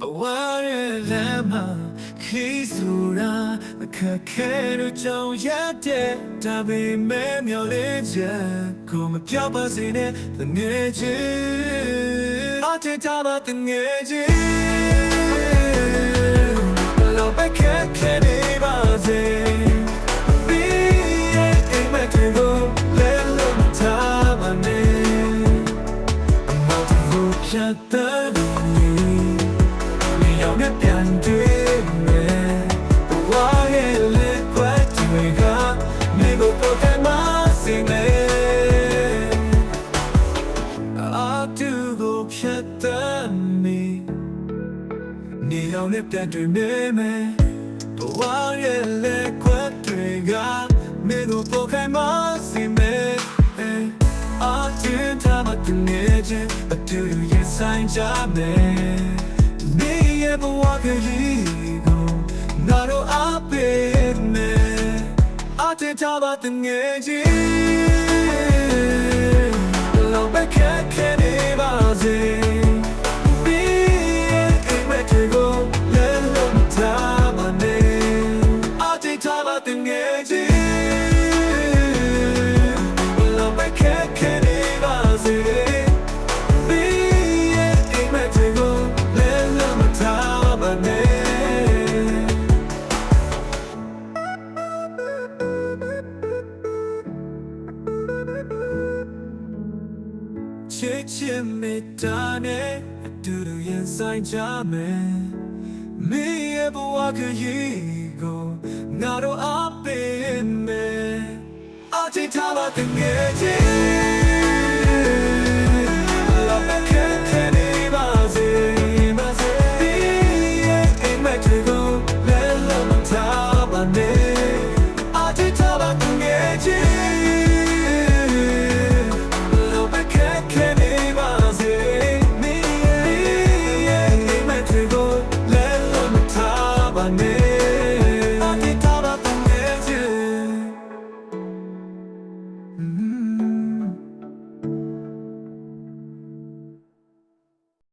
ဘဝရဲ့လမ်းမှာခီးဆိုတာအခက်ခဲတို့ကြောင့်ရတဲ့ဒါပေမဲ့မျော်လင့်ချက်ကိုမပြောင်းပါစေနဲ့တငယ်ချင်းအထင်ထားပါတငယ်ချင်းလောပဲခက်ခဲနေပါစေ Be it in my တူကိုဖြတ်တမ်းနေနေအောင်နဲ့ပြန်တွေ့နေမယ်ဘဝရဲ့လက်ခွက်တွေကမင်းတို့ပေါ်ခိုင်မစီမယ်အာတင်းထားမတင်နေခြင်းအတူရင်ဆိုင်ကြမယ်နေရဲ့ဘဝကလေးကိုနာတော့အပင်နဲ့အာတင်းထားမတင်နေခြင်း ချစ်ချင်မေတ္တာနဲ့အတူတူရင်ဆိုင်ကြမယ်မင်းရဲ့ဘဝခရီးကိုငါတို့အပေးမယ်အချစ်ထားပါတငယ်ချင်း